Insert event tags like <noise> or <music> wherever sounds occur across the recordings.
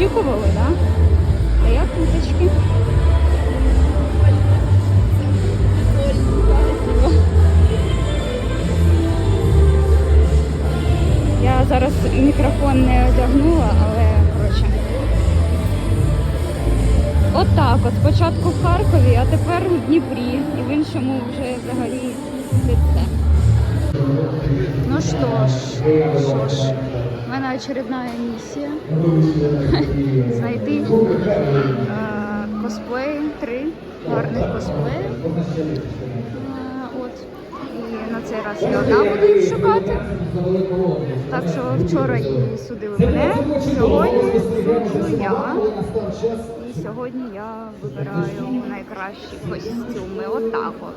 очікували, так? Да? А я куточки. Я зараз мікрофон не одягнула, але коротше. Отак, от, спочатку в Харкові, а тепер у Дніпрі. І в іншому вже взагалі це. Ну що ж, що ж, в мене очередна місія знайти е, косплеї, три гарних косплеї. Е. І на цей раз я одна буду їх шукати. Так що вчора і судили мене, сьогодні суджу я. І сьогодні я вибираю найкращі костюми. Отак от.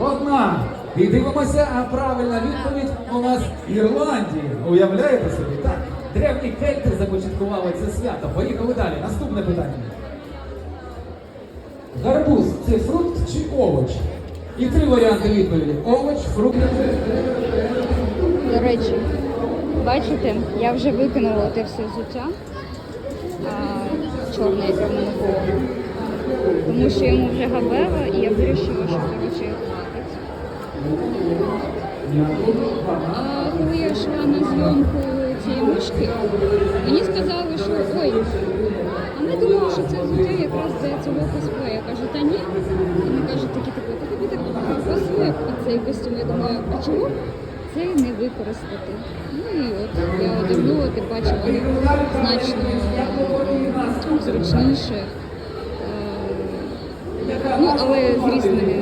Одна. І дивимося, а правильна відповідь у нас Ірландія. Уявляєте собі? Так. Древні кельти започаткували це свято. Поїхали далі. Наступне питання. Гарбуз це фрукт чи овоч? І три варіанти відповіді: овоч, фрукт. Бачите, я вже викинула те все взуття чорне, яке в мене було. Тому що йому вже габела, і я вирішила, що коротше його хватить. А коли я йшла на зйомку цієї мишки, мені сказали, що ой, а ми думали, що це взуття якраз для цього косплея. Я кажу, та ні. Вони кажуть, такі такі, та тобі так пасує під цей костюм. Я думаю, а чому це не використати? Ну і от я одягнула, ти бачила, значно зручніше. Е, Ну, але з мене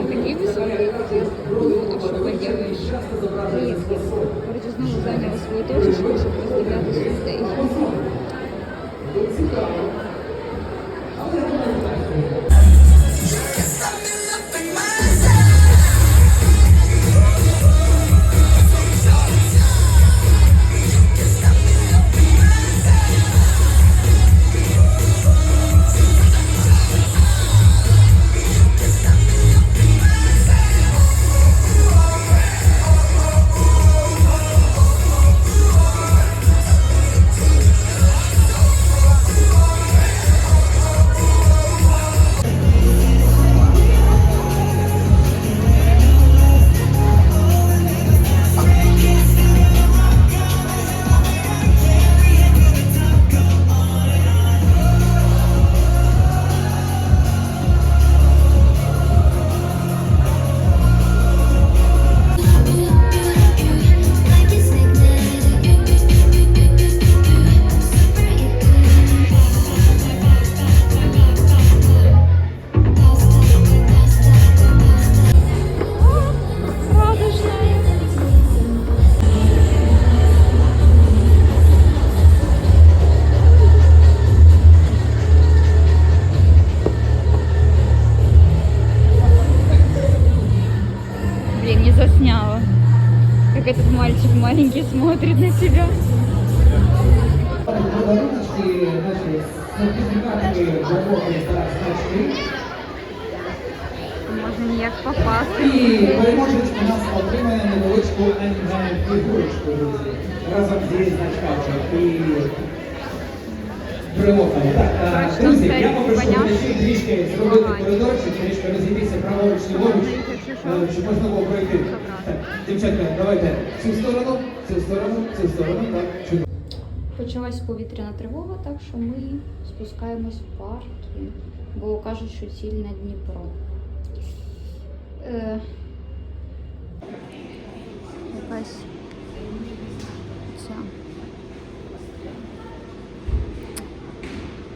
этот мальчик маленький смотрит на себя. Подаруночки, наші сертифікати роботи та значки. Можно ніяк попасти. І переможець у нас отримає невеличку анімальну фігурочку, друзі. Разом зі значками і брелоками. Так, а, Точно, друзі, все, я попрошу понятно. глядачів трішки зробити Ага. коридорчик, трішки розійтися праворуч ліворуч, Якщо що. е, Щоб можна було пройти. Дівчатка, давайте цю сторону, цю сторону, цю сторону, так, чудово. Почалась повітряна тривога, так що ми спускаємось в паркінг, бо кажуть, що ціль на Дніпро. Е, якась ця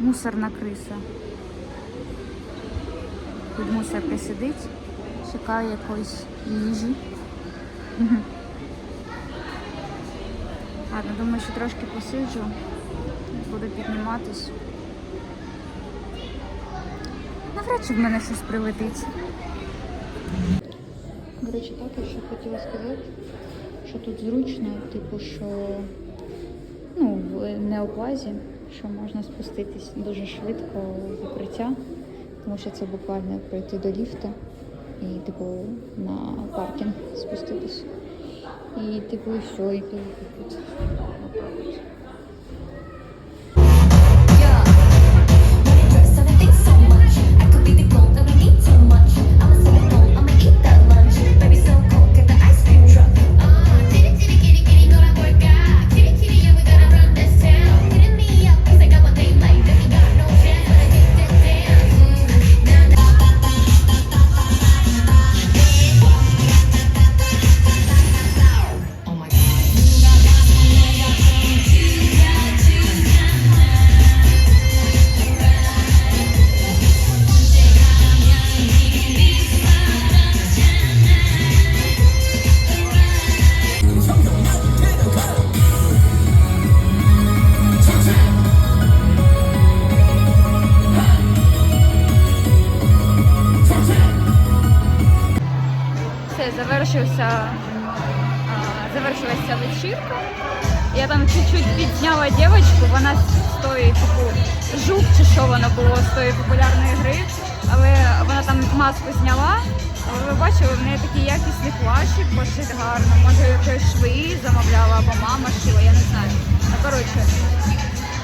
мусорна криса. Під мусорки сидить, чекає якоїсь їжі. Ладно, думаю, що трошки посиджу, буду підніматись. Навряд чи в мене щось прилетить. До речі, так, я ще хотіла сказати, що тут зручно, типу, що ну, в неоплазі, що можна спуститись дуже швидко в укриття, тому що це буквально пройти до ліфта і, типу, на паркінг спуститись. І типу і все, і поїхати. Завершився, а, завершилася вечірка. Я там чуть-чуть підзняла дівчинку, вона з тої, типу, жук чи що воно було з тої популярної гри, але вона там маску зняла. Але ви бачили, в неї такий якісний плащик, пошит гарно. Може, якось шви замовляла, або мама шила, я не знаю. Ну, коротше,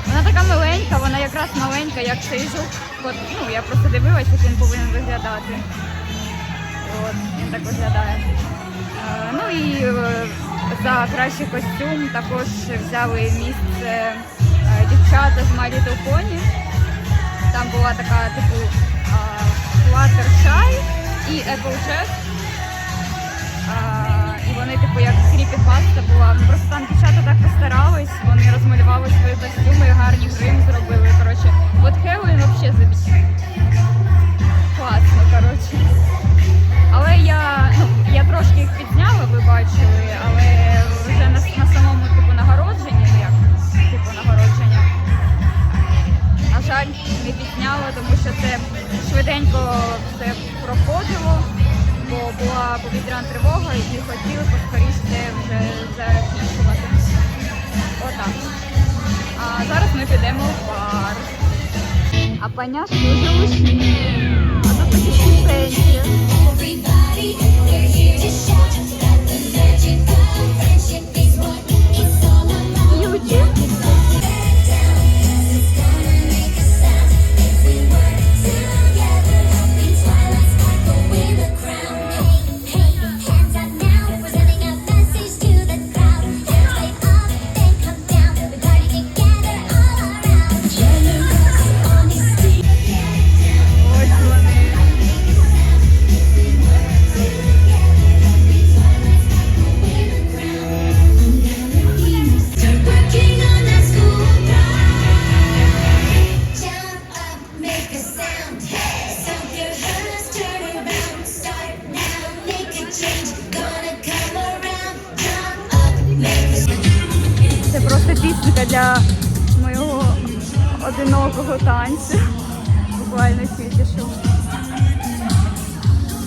вона така миленька, вона якраз маленька, як цей жук. От, ну, я просто дивилась, як він повинен виглядати. Він так виглядає. Е, Ну і е, за кращий костюм також взяли місце е, дівчата з Pony. Там була така, типу, Fluttershy і Applejack. А, І вони, типу, як кріпі-паста була. Ну, Просто там дівчата так постарались, вони розмалювали свої костюми, гарні грим зробили. А паняшки вже ушли. А тут такі стипендії. Одинокого танцю. Буквально тільки що.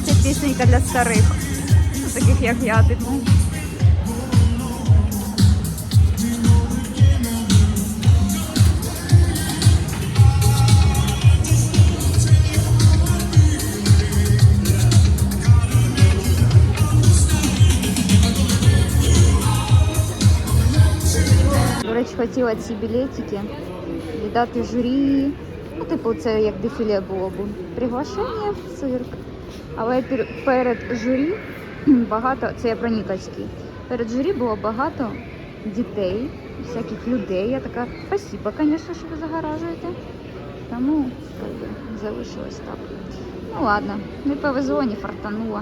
Це пісенька для старих, ну, таких як я, типу. Хотіла ці білетики віддати журі. Ну, типу, це як дефіле було б. Приглашення в цирк. Але перед журі <clears throat> багато, це я про Нікольський. Перед журі було багато дітей, всяких людей. Я така, спасибо, звісно, що ви загоражуєте. Тому залишилось так. Ну ладно, не повезло, не фартануло.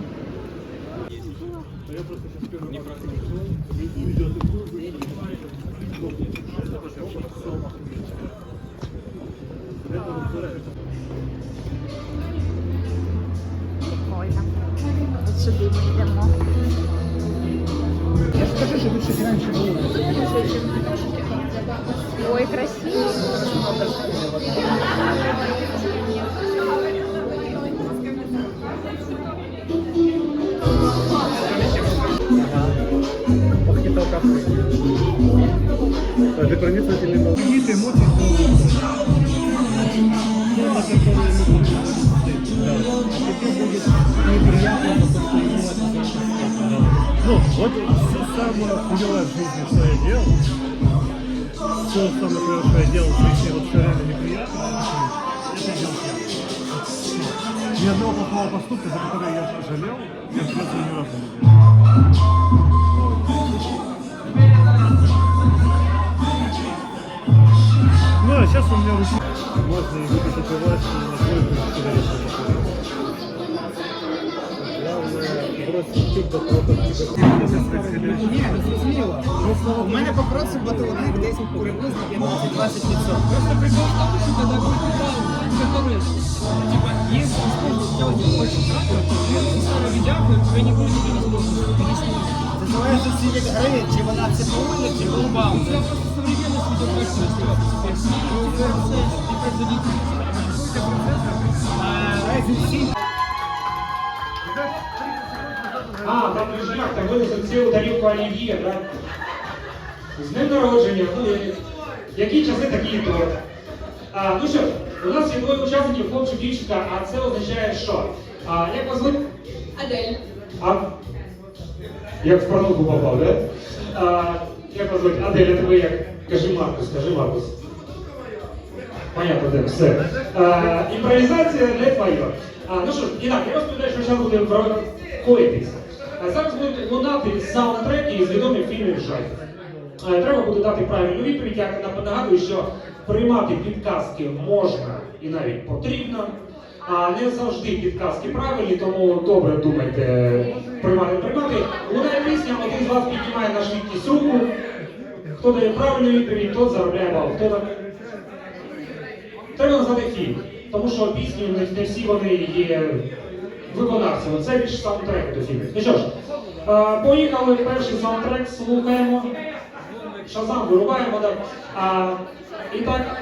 Прикольно. От сюди ми йдемо. Скажи, що раніше було. Ой, красиво. Похитал кафе. Даже проницательный Какие-то эмоции что ему это Ну, вот все самое хуевое в жизни, что я делал, все самое хуевое, что я делал в жизни, вот все реально неприятно, это я делал я. Ни одного плохого поступка, за который я жалел, я в жизни ни разу не делал. Тебя Ні, не зрозуміло. У мене по процу батоник десь приблизно 15-20%. Просто прикол в тому, що коли капітал, который, типа, если использовать сделать очень кратко, то ты снова видяху, тебе не будет ничего не сможешь. Це залежить від гри, чи вона цифрована, чи голубам. Я просто современность видеокачества сделал. И производитель. Какой-то процессор. а, Ryzen 7 А, там дружняк, там винесли цілу тарілку олів'є, да? З днем народження, ну, які часи, такі і торт. А, ну що, у нас є двоє учасників, хлопчик, дівчинка, а це означає що? А, як вас звуть? Адель. А, як в пронуку попав, да? А, як вас звуть? Аделя, тебе як? Кажи Маркус, кажи Маркус. Понятно, де, все. А, імпровізація не твоє. А, ну що, і так, я розповідаю, що зараз буде про коїтись. А зараз будуть лунати саундтреки із відомих фільмів жахів. Треба буде дати правильну відповідь. Я нап- нагадую, що приймати підказки можна і навіть потрібно. А не завжди підказки правильні, тому добре думайте приймати приймати. Лунає пісня, один з вас піднімає на швидкість руку. Хто дає правильну відповідь, тот заробляє бал. Хто так? Треба назвати фільм, тому що пісні не, всі вони є виконавцями. Це більше саундтрек до фільмів. Ну що ж, поїхали перший саундтрек, слухаємо. Шазам вирубаємо. Так. А, і так,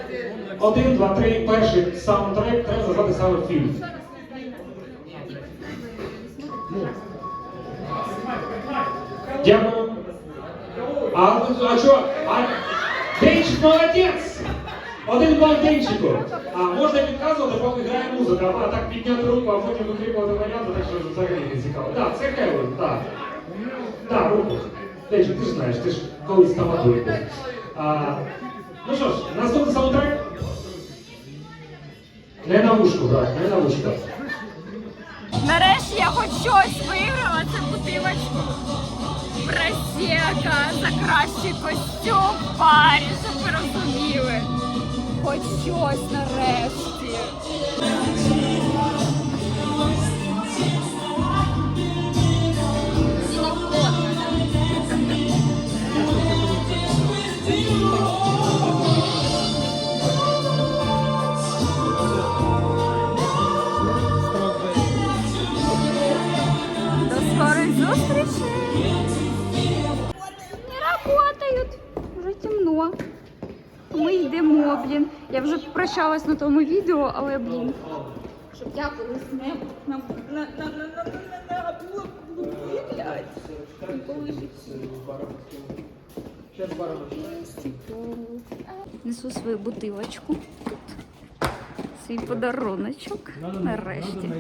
один, два, три, перший саундтрек, треба назвати саме фільм. Дякую. А, а що? А, Денчик молодець! Один бал Денчику. А можна підказувати, поки грає музика, а так підняти руку, а потім викрикувати варіанти, так що взагалі не цікаво. Так, це Хелен, так. Так, руку. Денчик, ти ж знаєш, ти ж колись тамадуй був. Ну що ж, наступний саундтрек. Не на вушку, брат, не на вушку. Нарешті я хоч щось виграла, це бутилочку просека за кращий костюм в парі, щоб ви розуміли. Хоч щось нарешті. Темно. Ми йдемо, блін. Я вже прощалась на тому відео, але, блін. Щоб я колись не на, на, на, на, на, на, на було блуді, блядь. Ніколи в житті. Несу свою бутилочку. Свій подаруночок. Нарешті.